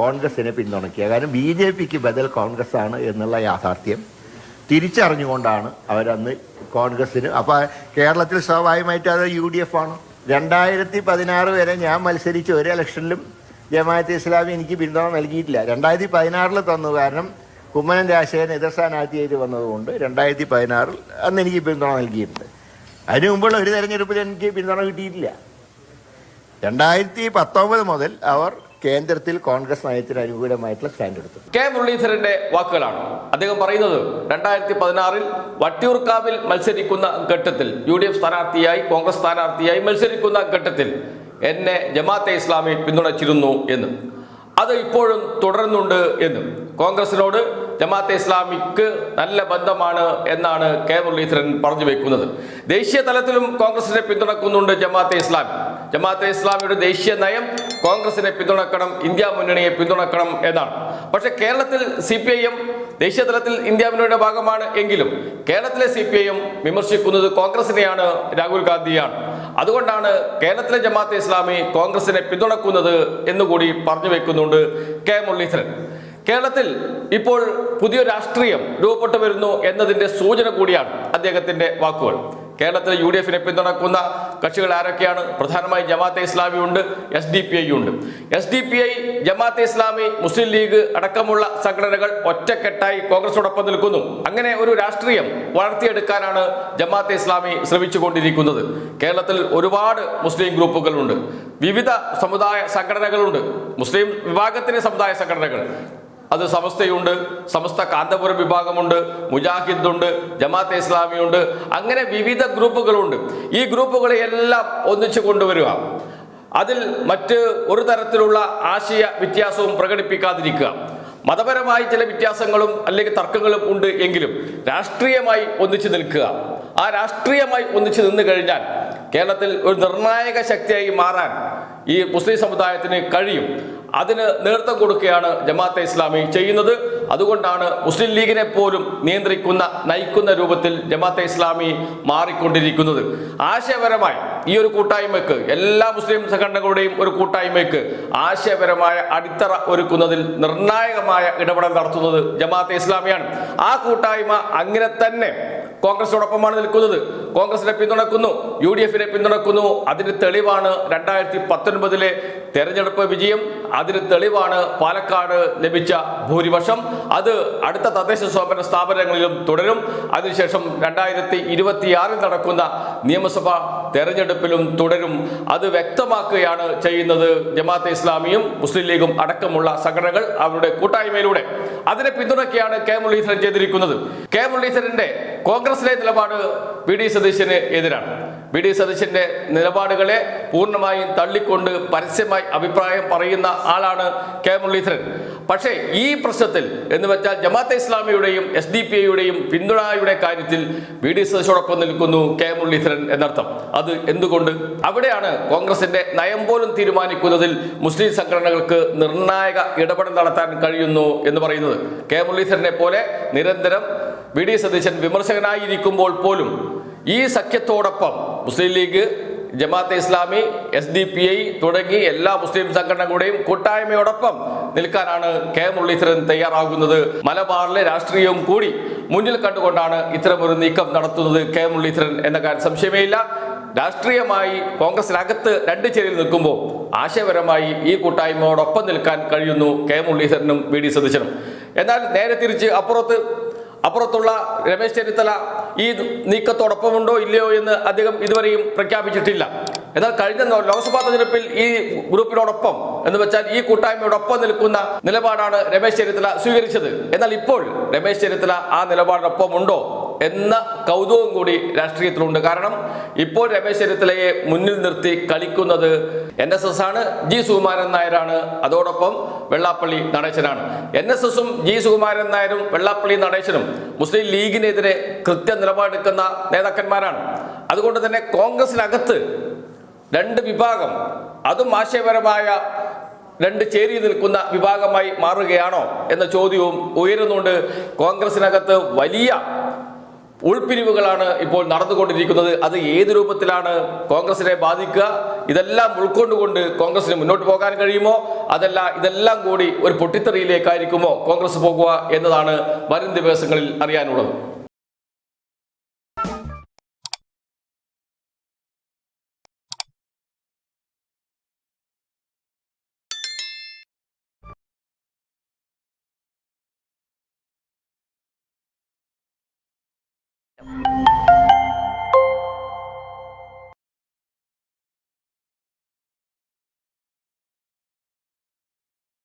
കോൺഗ്രസിനെ പിന്തുണയ്ക്കുക. കാരണം B J പിക്ക് ബദൽ കോൺഗ്രസ് ആണ് എന്നുള്ള യാഥാർത്ഥ്യം തിരിച്ചറിഞ്ഞുകൊണ്ടാണ് അവരന്ന് കോൺഗ്രസ്സിന്. അപ്പോൾ കേരളത്തിൽ സ്വാഭാവികമായിട്ട് അത് യു ഡി എഫ് ആണ്. രണ്ടായിരത്തി പതിനാറ് വരെ ഞാൻ മത്സരിച്ച ഒരു ഇലക്ഷനിലും ജമാഅത്ത് ഇസ്ലാമി എനിക്ക് പിന്തുണ നൽകിയിട്ടില്ല. രണ്ടായിരത്തി പതിനാറിൽ തന്നു. കാരണം കുമ്മനം രാജശേഖരൻ എതിർ സ്ഥാനാർത്ഥിയായിട്ട് വന്നതുകൊണ്ട് രണ്ടായിരത്തി പതിനാറിൽ അന്ന് എനിക്ക് പിന്തുണ നൽകിയിട്ടുണ്ട്. അതിനു മുമ്പുള്ള ഒരു തെരഞ്ഞെടുപ്പിൽ എനിക്ക് പിന്തുണ കിട്ടിയിട്ടില്ല. രണ്ടായിരത്തി പത്തൊമ്പത് മുതൽ അവർ കേന്ദ്രത്തിൽ കോൺഗ്രസ് നയത്തിന് അനുകൂലമായിട്ടുള്ള സ്റ്റാൻഡ് എടുത്തു. കെ മുരളീധരന്റെ വാക്കുകളാണ്. അദ്ദേഹം പറയുന്നത് രണ്ടായിരത്തി പതിനാറിൽ വട്ടിയൂർക്കാവിൽ മത്സരിക്കുന്ന ഘട്ടത്തിൽ യു ഡി എഫ് സ്ഥാനാർത്ഥിയായി കോൺഗ്രസ് സ്ഥാനാർത്ഥിയായി മത്സരിക്കുന്ന ഘട്ടത്തിൽ എന്നെ ജമാഅത്തെ ഇസ്ലാമി പിന്തുണച്ചിരുന്നു എന്ന്. അത് ഇപ്പോഴും തുടരുന്നുണ്ട് എന്നും. കോൺഗ്രസിനോട് ജമാഅത്തെ ഇസ്ലാമിക്ക് നല്ല ബന്ധമാണ് എന്നാണ് കെ മുരളീധരൻ പറഞ്ഞു വെക്കുന്നത്. ദേശീയ തലത്തിലും കോൺഗ്രസിനെ പിന്തുണക്കുന്നുണ്ട് ജമാഅത്തെ ഇസ്ലാമി. ജമാഅത്തെ ഇസ്ലാമിയുടെ ദേശീയ നയം കോൺഗ്രസിനെ പിന്തുണക്കണം ഇന്ത്യ മുന്നണിയെ പിന്തുണക്കണം എന്നാണ്. പക്ഷേ കേരളത്തിൽ സി പി ഐ എം ദേശീയ തലത്തിൽ ഇന്ത്യ മുന്നണിയുടെ ഭാഗമാണ് എങ്കിലും കേരളത്തിലെ സി പി ഐ എം വിമർശിക്കുന്നത് കോൺഗ്രസിനെയാണ് രാഹുൽ ഗാന്ധിയാണ്. അതുകൊണ്ടാണ് കേരളത്തിലെ ജമാഅത്തെ ഇസ്ലാമി കോൺഗ്രസിനെ പിന്തുണക്കുന്നത് എന്നുകൂടി പറഞ്ഞു വെക്കുന്നുണ്ട് കെ മുരളീധരൻ. കേരളത്തിൽ ഇപ്പോൾ പുതിയ രാഷ്ട്രീയം രൂപപ്പെട്ടു വരുന്നു എന്നതിന്റെ സൂചന കൂടിയാണ് അദ്ദേഹത്തിന്റെ വാക്കുകൾ. കേരളത്തിലെ യു ഡി എഫിനെ പിന്തുണക്കുന്ന കക്ഷികൾ ആരൊക്കെയാണ്? പ്രധാനമായും ജമാഅത്തെ ഇസ്ലാമി ഉണ്ട് എസ് ഡി പി ഐ ഉണ്ട്. S D P I Jamaate Islami Muslim League അടക്കമുള്ള സംഘടനകൾ ഒറ്റക്കെട്ടായി കോൺഗ്രസോടൊപ്പം നിൽക്കുന്നു. അങ്ങനെ ഒരു രാഷ്ട്രീയം വളർത്തിയെടുക്കാനാണ് ജമാഅത്തെ ഇസ്ലാമി ശ്രമിച്ചുകൊണ്ടിരിക്കുന്നത്. കേരളത്തിൽ ഒരുപാട് മുസ്ലിം ഗ്രൂപ്പുകളുണ്ട്. വിവിധ സമുദായ സംഘടനകളുണ്ട്. മുസ്ലിം വിഭാഗത്തിന്റെ സമുദായ സംഘടനകൾ. അത് സമസ്തയുണ്ട് സമസ്ത കാന്തപുരം വിഭാഗമുണ്ട് മുജാഹിദുണ്ട് ജമാഅത്തെ ഇസ്ലാമിയുണ്ട്. അങ്ങനെ വിവിധ ഗ്രൂപ്പുകളുണ്ട്. ഈ ഗ്രൂപ്പുകളെ എല്ലാം ഒന്നിച്ചു കൊണ്ടുവരിക. അതിൽ മറ്റ് ഒരു തരത്തിലുള്ള ആശയ വ്യത്യാസവും പ്രകടിപ്പിക്കാതിരിക്കുക. മതപരമായി ചില വ്യത്യാസങ്ങളും അല്ലെങ്കിൽ തർക്കങ്ങളും ഉണ്ട് എങ്കിലും രാഷ്ട്രീയമായി ഒന്നിച്ചു നിൽക്കുക. ആ രാഷ്ട്രീയമായി ഒന്നിച്ചു നിന്ന് കഴിഞ്ഞാൽ കേരളത്തിൽ ഒരു നിർണായക ശക്തിയായി മാറാൻ ഈ മുസ്ലിം സമുദായത്തിന് കഴിയും. അതിന് നേതൃത്വം കൊടുക്കുകയാണ് ജമാഅത്തെ ഇസ്ലാമി ചെയ്യുന്നത്. അതുകൊണ്ടാണ് മുസ്ലിം ലീഗിനെ പോലും നിയന്ത്രിക്കുന്ന നയിക്കുന്ന രൂപത്തിൽ ജമാഅത്തെ ഇസ്ലാമി മാറിക്കൊണ്ടിരിക്കുന്നത്. ആശയപരമായി ഈ ഒരു കൂട്ടായ്മയ്ക്ക് എല്ലാ മുസ്ലിം സംഘടനകളുടെയും ഒരു കൂട്ടായ്മയ്ക്ക് ആശയപരമായ അടിത്തറ ഒരുക്കുന്നതിൽ നിർണായകമായ ഇടപെടൽ നടത്തുന്നത് ജമാഅത്തെ ഇസ്ലാമിയാണ്. ആ കൂട്ടായ്മ അങ്ങനെ തന്നെ കോൺഗ്രസിനോടൊപ്പമാണ് നിൽക്കുന്നത്. കോൺഗ്രസിനെ പിന്തുണക്കുന്നു യു ഡി എഫിനെ പിന്തുണക്കുന്നു. അതിന് തെളിവാണ് രണ്ടായിരത്തി പത്തൊൻപതിലെ തെരഞ്ഞെടുപ്പ് വിജയം. അതിന് തെളിവാണ് പാലക്കാട് ലഭിച്ച ഭൂരിപക്ഷം. അത് അടുത്ത തദ്ദേശ സ്വയംഭരണ സ്ഥാപനങ്ങളിലും തുടരും. അതിനുശേഷം രണ്ടായിരത്തി ഇരുപത്തിയാറിൽ നടക്കുന്ന നിയമസഭാ തെരഞ്ഞെടുപ്പിലും തുടരും. അത് വ്യക്തമാക്കുകയാണ് ചെയ്യുന്നത് ജമാഅത്തെ ഇസ്ലാമിയും മുസ്ലിം ലീഗും അടക്കമുള്ള സംഘടനകൾ അവരുടെ കൂട്ടായ്മയിലൂടെ. അതിനെ പിന്തുണയ്ക്കുകയാണ് കെ മുരളീധരൻ ചെയ്തിരിക്കുന്നത്. കെ മുരളീധരന്റെ കോൺഗ്രസിലെ നിലപാട് വി ഡി സതീശന് എതിരാണ്. വി ഡി സതീശന്റെ നിലപാടുകളെ പൂർണമായും തള്ളിക്കൊണ്ട് പരസ്യമായി അഭിപ്രായം പറയുന്ന ആളാണ് കെ മുരളീധരൻ. പക്ഷേ ഈ പ്രശ്നത്തിൽ എന്ന് വെച്ചാൽ ജമാഅത്തെ ഇസ്ലാമിയുടെയും എസ് ഡി പി ഐയുടെയും പിന്തുണയുടെ കാര്യത്തിൽ വി ഡി സതീശോടൊപ്പം നിൽക്കുന്നു കെ മുരളീധരൻ എന്നർത്ഥം. അത് എന്തുകൊണ്ട്? അവിടെയാണ് കോൺഗ്രസിന്റെ നയം പോലും തീരുമാനിക്കുന്നതിൽ മുസ്ലിം സംഘടനകൾക്ക് നിർണായക ഇടപെടൽ നടത്താൻ കഴിയുന്നു എന്ന് പറയുന്നത്. കെ മുരളീധരനെ പോലെ നിരന്തരം വി ഡി സതീശൻ വിമർശകനായിരിക്കുമ്പോൾ പോലും ഈ സഖ്യത്തോടൊപ്പം Muslim League Jamaate Islami S D P I തുടങ്ങി എല്ലാ മുസ്ലിം സംഘടനകളുടെയും കൂട്ടായ്മയോടൊപ്പം നിൽക്കാനാണ് കെ മുരളീധരൻ തയ്യാറാകുന്നത്. മലബാറിലെ രാഷ്ട്രീയവും കൂടി മുന്നിൽ കണ്ടുകൊണ്ടാണ് ഇത്തരമൊരു നീക്കം നടത്തുന്നത് കെ മുരളീധരൻ എന്ന കാര്യം സംശയമേയില്ല. രാഷ്ട്രീയമായി കോൺഗ്രസിനകത്ത് രണ്ട് ചേരിയിൽ നിൽക്കുമ്പോൾ ആശയപരമായി ഈ കൂട്ടായ്മയോടൊപ്പം നിൽക്കാൻ കഴിയുന്നു കെ മുരളീധരനും വി ഡി സതീശനും. എന്നാൽ നേരെ തിരിച്ച് അപ്പുറത്ത് അപ്പുറത്തുള്ള രമേശ് ചെന്നിത്തല ഈ നീക്കത്തോടൊപ്പമുണ്ടോ ഇല്ലയോ എന്ന് അദ്ദേഹം ഇതുവരെയും പ്രഖ്യാപിച്ചിട്ടില്ല. എന്നാൽ കഴിഞ്ഞ ലോക്സഭാ തെരഞ്ഞെടുപ്പിൽ ഈ ഗ്രൂപ്പിനോടൊപ്പം എന്ന് വെച്ചാൽ ഈ കൂട്ടായ്മയോടൊപ്പം നിൽക്കുന്ന നിലപാടാണ് രമേശ് ചെന്നിത്തല സ്വീകരിച്ചത്. എന്നാൽ ഇപ്പോൾ രമേശ് ചെന്നിത്തല ആ നിലപാടിനൊപ്പം ഉണ്ടോ എന്ന കൗതുകം കൂടി രാഷ്ട്രീയത്തിലുണ്ട്. കാരണം ഇപ്പോൾ രമേശ് ചെന്നിത്തലയെ മുന്നിൽ നിർത്തി കളിക്കുന്നത് എൻ എസ് എസ് ആണ് ജി സുകുമാരൻ നായരാണ്. അതോടൊപ്പം വെള്ളാപ്പള്ളി നടേശനാണ്. എൻ എസ് എസും ജി സുകുമാരൻ നായരും വെള്ളാപ്പള്ളി നടേശനും മുസ്ലിം ലീഗിനെതിരെ കൃത്യ നിലപാടെടുക്കുന്ന നേതാക്കന്മാരാണ്. അതുകൊണ്ട് തന്നെ കോൺഗ്രസിനകത്ത് രണ്ട് വിഭാഗം അതും ആശയപരമായ രണ്ട് ചേരി നിൽക്കുന്ന വിഭാഗമായി മാറുകയാണോ എന്ന ചോദ്യവും ഉയരുന്നുണ്ട്. കോൺഗ്രസിനകത്ത് വലിയ ഉൾപിരിവുകളാണ് ഇപ്പോൾ നടന്നുകൊണ്ടിരിക്കുന്നത്. അത് ഏത് രൂപത്തിലാണ് കോൺഗ്രസിനെ ബാധിക്കുക? ഇതെല്ലാം ഉൾക്കൊണ്ടുകൊണ്ട് കോൺഗ്രസിന് മുന്നോട്ട് പോകാൻ കഴിയുമോ? അതല്ല ഇതെല്ലാം കൂടി ഒരു പൊട്ടിത്തെറിയിലേക്കായിരിക്കുമോ കോൺഗ്രസ് പോകുക എന്നതാണ് വരും ദിവസങ്ങളിൽ അറിയാനുള്ളത്. you